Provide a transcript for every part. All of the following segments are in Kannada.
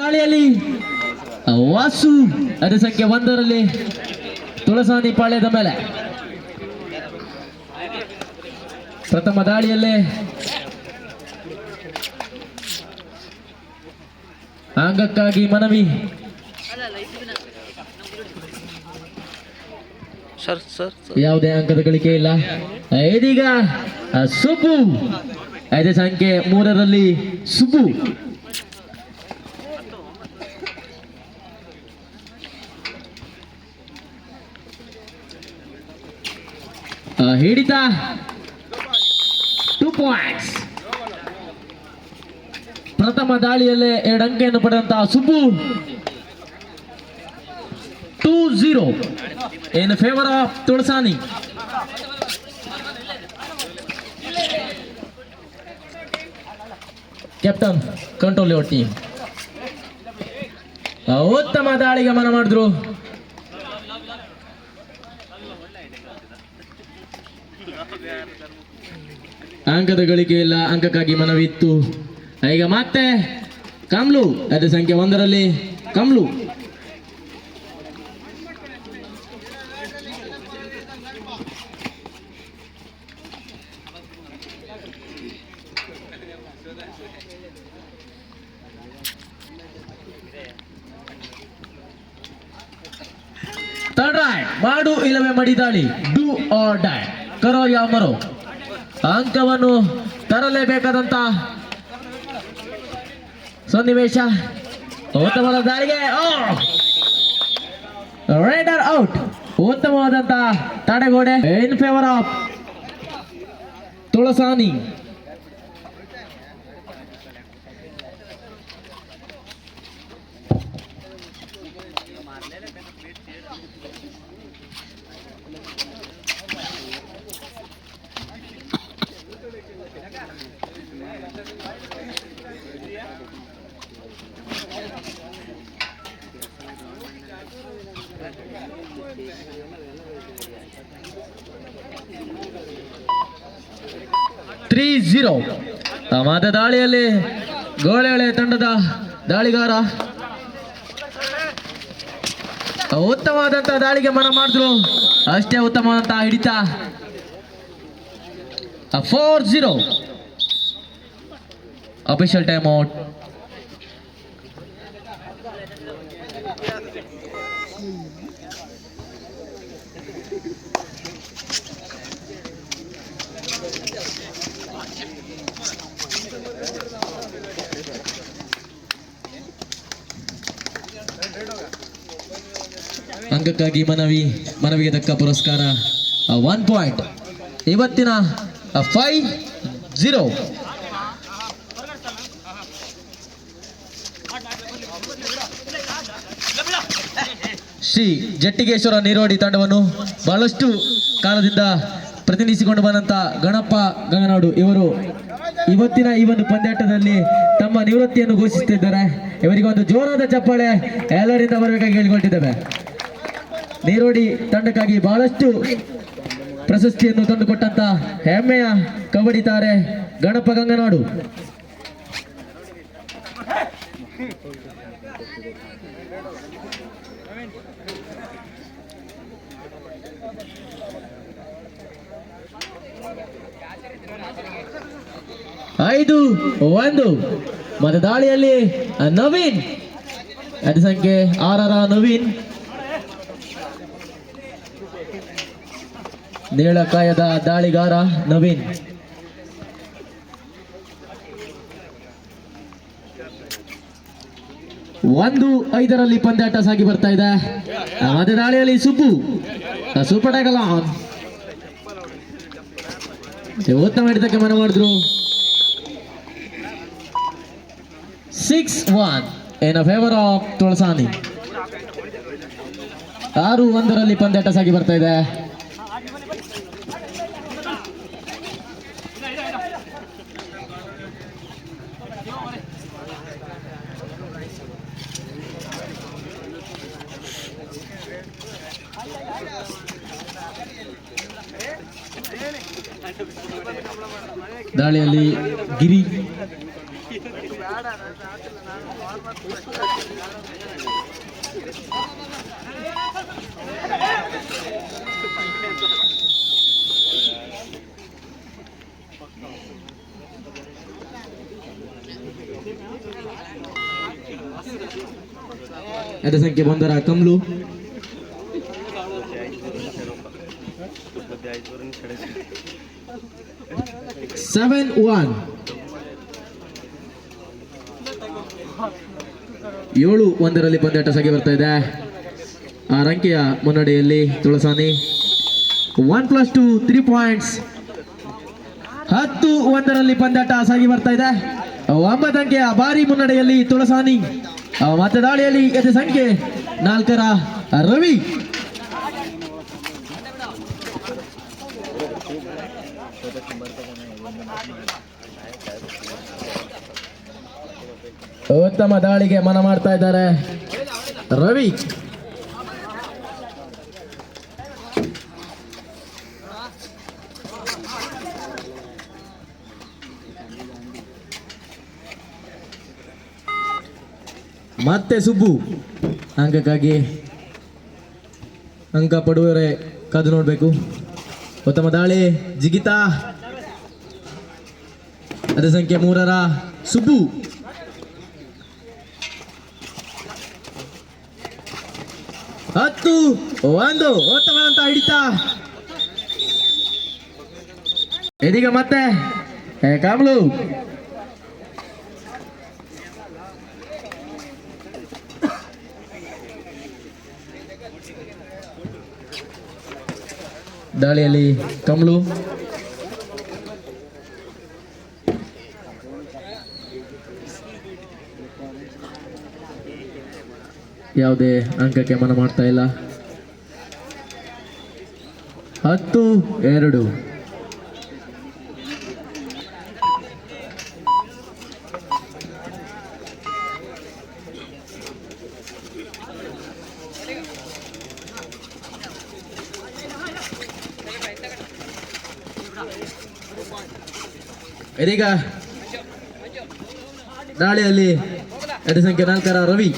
ದಾಳಿಯಲ್ಲಿ ವಾಸು ಅದೇ ಸಂಖ್ಯೆ ಒಂದರಲ್ಲಿ ತುಳಸಾನಿ ಪಾಳ್ಯದ ಮೇಲೆ. ಪ್ರಥಮ ದಾಳಿಯಲ್ಲೇ ಅಂಗಕ್ಕಾಗಿ ಮನವಿ. Sir sir sir. ಯಾವುದೇ ಅಂಕದ ಗಳಿಕೆ ಇಲ್ಲ. ಇದೀಗ ಸುಬು ಸುಬ್ಬು. ಐದು ಸಂಖ್ಯೆ ಮೂರರಲ್ಲಿ ಸುಬ್ಬು. ಹಿಡಿತ. ಟೂ ಪಾಯಿಂಟ್ಸ್ ಪ್ರಥಮ ದಾಳಿಯಲ್ಲೇ ಎರಡು ಅಂಕೆಯನ್ನು ಪಡೆದಂತಹ Subbu two zero in favour of Tulasani captain control your team ಉತ್ತಮ ದಾಳಿ ಗಮನ ಮಾಡಿದ್ರು. ಅಂಕದ ಗಳಿಕೆ ಇಲ್ಲ ಅಂಕಕ್ಕಾಗಿ ಮನವಿತ್ತು. ಈಗ ಮತ್ತೆ ಕಮ್ಲು, ಅದೇ ಸಂಖ್ಯೆ ಒಂದರಲ್ಲಿ ಕಮ್ಲು. ಮಾಡು ಇಲ್ಲವೇ ಮಡಿದಾಳಿ ಡೂ ಆರ್ ಡೈ ಕರೋ ಯಾಮರು ಅಂಕವನ್ನು ತರಲೇಬೇಕಾದಂತ ಸನ್ನಿವೇಶ. ಉತ್ತಮವಾದ ದಾಳಿಗೆ ರೈಡರ್ ಔಟ್. ಉತ್ತಮವಾದಂತ ತಡೆಗೋಡೆ. In favour of Tulasani. Three zero ತಮ್ಮದ ದಾಳಿಯಲ್ಲಿ ಗೋಳೆಳೆ ತಂಡದ ದಾಳಿಗಾರ. ಉತ್ತಮವಾದಂತಹ ದಾಳಿಗೆ ಮನ ಮಾಡಿದ್ರು. ಅಷ್ಟೇ ಉತ್ತಮವಾದಂತಹ ಹಿಡಿತ. Four zero official time out ಅಂಕಕ್ಕಾಗಿ ಮನವಿ, ಮನವಿಗೆ ತಕ್ಕ ಪುರಸ್ಕಾರ ಒನ್ ಪಾಯಿಂಟ್ ಇವತ್ತಿನ ಫೈವ್ ಜೀರೋ ಶ್ರೀ ಜಟ್ಟಿಗೇಶ್ವರ ನೀರೋಡಿ ತಂಡವನ್ನು ಬಹಳಷ್ಟು ಕಾಲದಿಂದ ಪ್ರತಿನಿಧಿಸಿಕೊಂಡು ಬಂದಂತ ಗಣಪ್ಪ ಗಂಗನಾಡು ಇವರು ಇವತ್ತಿನ ಈ ಒಂದು ಪಂದ್ಯಾಟದಲ್ಲಿ ತಮ್ಮ ನಿವೃತ್ತಿಯನ್ನು ಘೋಷಿಸುತ್ತಿದ್ದಾರೆ. ಇವರಿಗೆ ಒಂದು ಜೋರಾದ ಚಪ್ಪಾಳೆ ಎಲ್ಲರಿಂದ ಬರಬೇಕಾಗಿ ಹೇಳಿಕೊಂಡಿದ್ದೇವೆ ನೀರೋಡಿ ತಂಡಕ್ಕಾಗಿ ಬಹಳಷ್ಟು ಪ್ರಶಸ್ತಿಯನ್ನು ತಂದುಕೊಟ್ಟಂತ ಹೆಮ್ಮೆಯ ಕಬಡ್ಡಿ ತಾರೆ ಗಣಪ ಗಂಗನಾಡು. ಐದು ಒಂದು. ಮತ್ತೆ ದಾಳಿಯಲ್ಲಿ ನವೀನ್. ಅದೇ ಸಂಖ್ಯೆ ಆರರ ನವೀನ್. ನೇಳಕಾಯದ ದಾಳಿಗಾರ ನವೀನ್. ಒಂದು ಐದರಲ್ಲಿ ಪಂದ್ಯಾಟ ಸಾಗಿ ಬರ್ತಾ ಇದೆ. ಮತ್ತೆ ದಾಳಿಯಲ್ಲಿ ಸುಬ್ಬು ಸೂಪರ್ ಆನ್ ಉತ್ತಮ ಹಿಡಿತಕ್ಕೆ ಮನೆ ಮಾಡಿದ್ರು six one in favour of Tulasani ಆರು ಒಂದರಲ್ಲಿ ಪಂದ್ಯಾಟ ಸಾಗಿ ಬರ್ತಾ ಇದೆ. ದಾಳಿಯಲ್ಲಿ ಗಿರಿ. ಎಡ ಸಂಖ್ಯೆ ಒಂದರ ಕಮ್ಲು. Seven one. ಏಳು ಒಂದರಲ್ಲಿ ಪಂದ್ಯಾಟ ಸಾಗಿ ಬರ್ತಾ ಇದೆ. ಆ ರಂಕೆಯ ಮುನ್ನಡೆಯಲ್ಲಿ Tulasani one plus two three points ಹತ್ತು ಒಂದರಲ್ಲಿ ಪಂದ್ಯಾಟ ಸಾಗಿ ಬರ್ತಾ ಇದೆ. ಒಂಬತ್ತು ಅಂಕೆಯ ಭಾರಿ ಮುನ್ನಡೆಯಲ್ಲಿ ತುಳಸಾನಿ. ಮತ್ತೆ ದಾಳಿಯಲ್ಲಿ ಎದೆ ಸಂಖ್ಯೆ ನಾಲ್ಕರ ರವಿ. ಉತ್ತಮ ದಾಳಿಗೆ ಮನ ಮಾಡ್ತಾ ಇದ್ದಾರೆ. ರವಿ. ಮತ್ತೆ ಸುಬ್ಬು. ಅಂಕಕ್ಕಾಗಿ ಅಂಕ ಪಡುವರೆ ಕಾದು ನೋಡಬೇಕು. ಉತ್ತಮ ದಾಳಿ, ಜಿಗಿತಾ. ಅದೇ ಸಂಖ್ಯೆ ಮೂರರ ಸುಬ್ಬು. ಹತ್ತು ಒಂದು ಉತ್ತಮದಂತ ಹಿಡಿತಾ. ಇದೀಗ ಮತ್ತೆ. ಕಾಮ್ಲು. ದಾಳಿಯಲ್ಲಿ ಕಮ್ಲು. ಯಾವುದೇ ಅಂಕಕ್ಕೆ ಮನ ಮಾಡ್ತಾ ಇಲ್ಲ. ಹತ್ತು ಎರಡು. ಇದೀಗ ದಾಳಿಯಲ್ಲಿ ಎರಡು ಸಂಖ್ಯೆ ನಾಲ್ಕರ ರವಿ.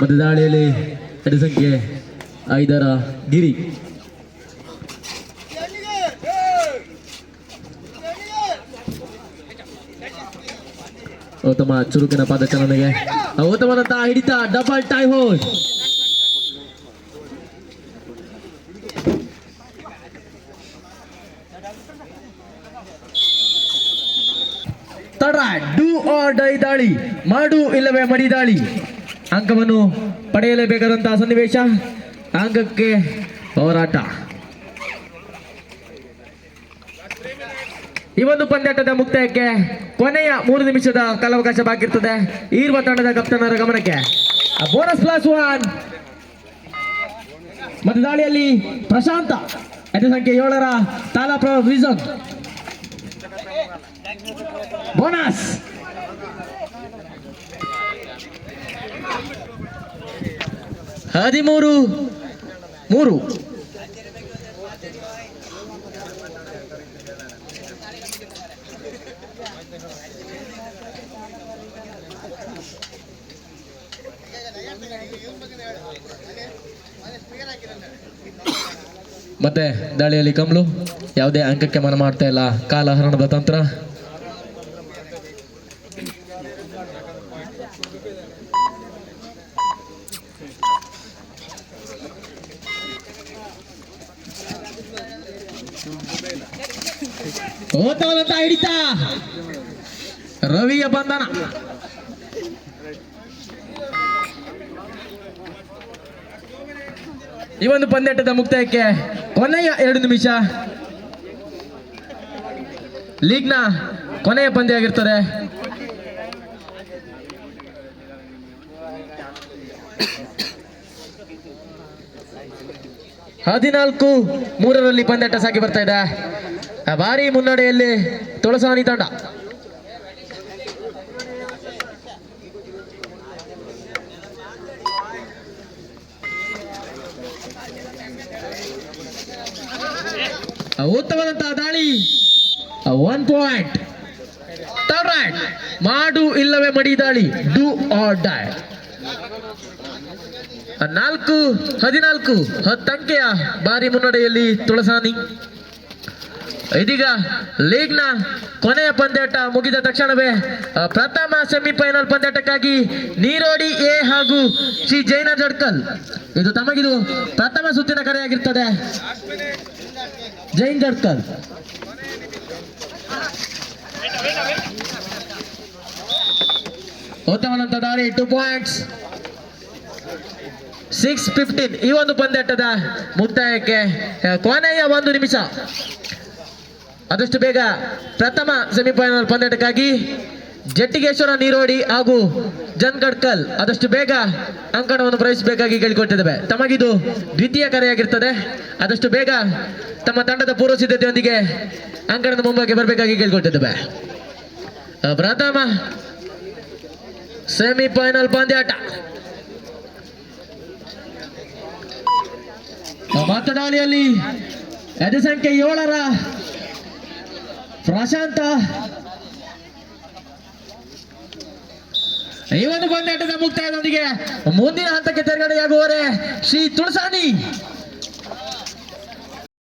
ಮತ್ತೆ ದಾಳಿಯಲ್ಲಿ ಸಂಖ್ಯೆ ಐದರ ಗಿರಿ. ಉತ್ತಮ ಚುರುಕಿನ ಪಾದಚಲನೆಗೆ ಉತ್ತಮದಂತಹ ಹಿಡಿತ ಡಬಲ್ ಟೈ ಹೋಲ್ಡ್ ತಡ ಡೂ ಆರ್ ಡೈ ದಾಳಿ. ಮಾಡು ಇಲ್ಲವೇ ಮಡಿ ದಾಳಿ. ಅಂಕವನ್ನು ಪಡೆಯಲೇಬೇಕಾದಂತಹ ಸನ್ನಿವೇಶ. ಅಂಕಕ್ಕೆ ಹೋರಾಟ. ಈ ಒಂದು ಪಂದ್ಯಾಟದ ಮುಕ್ತಾಯಕ್ಕೆ ಕೊನೆಯ ಮೂರು ನಿಮಿಷದ ಕಾಲಾವಕಾಶ ಬಾಕಿರ್ತದೆ. ಈರ್ವ ತಂಡದ ಕಪ್ತಾನರ ಗಮನಕ್ಕೆ. ಬೋನಸ್ ಪ್ಲಸ್ ಒನ್ ಮತ್ತು ದಾಳಿಯಲ್ಲಿ ಪ್ರಶಾಂತ ಅದೇ ಸಂಖ್ಯೆ ಏಳರ ತಾಲಾ ಪ್ರೀಸನ್ ಬೋನಸ್ ಹದಿಮೂರು, ಮೂರು. ಮತ್ತೆ ದಾಳಿಯಲ್ಲಿ ಕಮ್ಲು ಯಾವುದೇ ಅಂಕಕ್ಕೆ ಮನ ಮಾಡ್ತಾ ಇಲ್ಲ. ಕಾಲಹರಣದ ತಂತ್ರ. ಓತವಲಂತ ಹಿಡಿತ. ರವಿಯ ಬಂಧನ. ಈ ಒಂದು ಪಂದ್ಯಾಟದ ಮುಕ್ತಾಯಕ್ಕೆ ಕೊನೆಯ ಎರಡು ನಿಮಿಷ. ಲೀಗ್ನ ಕೊನೆಯ ಪಂದ್ಯ ಆಗಿರ್ತದೆ. ಹದಿನಾಲ್ಕು ಮೂರರಲ್ಲಿ ಪಂದ್ಯಾಟ ಸಾಗಿ ಬರ್ತಾ ಇದೆ. ಭಾರಿ ಮುನ್ನಡೆಯಲ್ಲಿ ತುಳಸಾನಿ ತಂಡ. ಉತ್ತಮವಾದಂತಹ ದಾಳಿ. ಒನ್ ಪಾಯಿಂಟ್ ಮಾಡು ಇಲ್ಲವೇ ಮಡಿ ದಾಳಿ. ಡೂ ಆರ್ ಡೈ ನಾಲ್ಕು, ಹದಿನಾಲ್ಕು, ಹತ್ತಂಕೆಯ ಬಾರಿ ಮುನ್ನಡೆಯಲ್ಲಿ ತುಳಸಾನಿ. ಇದೀಗ ಲೀಗ್ನ ಕೊನೆಯ ಪಂದ್ಯಾಟ ಮುಗಿದ ತಕ್ಷಣವೇ ಪ್ರಥಮ ಸೆಮಿಫೈನಲ್ ಪಂದ್ಯಾಟಕ್ಕಾಗಿ ನೀರೋಡಿ ಎ ಹಾಗೂ ಶ್ರೀ ಜೈನ ಜಡ್ಕಲ್. ಇದು ತಮಗಿದು ಪ್ರಥಮ ಸುತ್ತಿನ ಕರೆಯಾಗಿರ್ತದೆ. ಜೈನ್ ಗಡ್ಕರ್ ಉತ್ತಮನಂತ ದಾರಿ ಟೂ ಪಾಯಿಂಟ್ಸ್ ಸಿಕ್ಸ್ ಫಿಫ್ಟೀನ್ ಈ ಒಂದು ಪಂದ್ಯಾಟದ ಮುಕ್ತಾಯಕ್ಕೆ ಕೊನೆಯ ಒಂದು ನಿಮಿಷ. ಆದಷ್ಟು ಬೇಗ ಪ್ರಥಮ ಸೆಮಿಫೈನಲ್ ಪಂದ್ಯಾಟಕ್ಕಾಗಿ ಜಟ್ಟಿಗೇಶ್ವರ ನೀರೋಡಿ ಹಾಗೂ ಜನ್ಗಡ್ಕಲ್ ಆದಷ್ಟು ಬೇಗ ಅಂಕಣವನ್ನು ಪ್ರವೇಶಿಸಬೇಕಾಗಿ ಕೇಳಿಕೊಟ್ಟಿದ್ದೇವೆ. ತಮಗಿದು ದ್ವಿತೀಯ ಕರೆಯಾಗಿರ್ತದೆ. ಆದಷ್ಟು ಬೇಗ ತಮ್ಮ ತಂಡದ ಪೂರ್ವ ಸಿದ್ಧತೆಯೊಂದಿಗೆ ಅಂಕಣದ ಮುಂಬೈಗೆ ಬರಬೇಕಾಗಿ ಕೇಳಿಕೊಟ್ಟಿದ್ದೇವೆ. ಪ್ರಥಮ ಸೆಮಿಫೈನಲ್ ಪಂದ್ಯಾಟ ಮಾತನಾಡಿಯಲ್ಲಿ ಎದೆ ಸಂಖ್ಯೆ ಏಳರ ಪ್ರಶಾಂತ ಈ ಒಂದು ಪಂದ್ಯಾಟದ ಮುಕ್ತಾಯದೊಂದಿಗೆ ಮುಂದಿನ ಹಂತಕ್ಕೆ ತೆರಗಡೆಯಾಗುವರೆ ಶ್ರೀ ತುಳಸಾನಿ.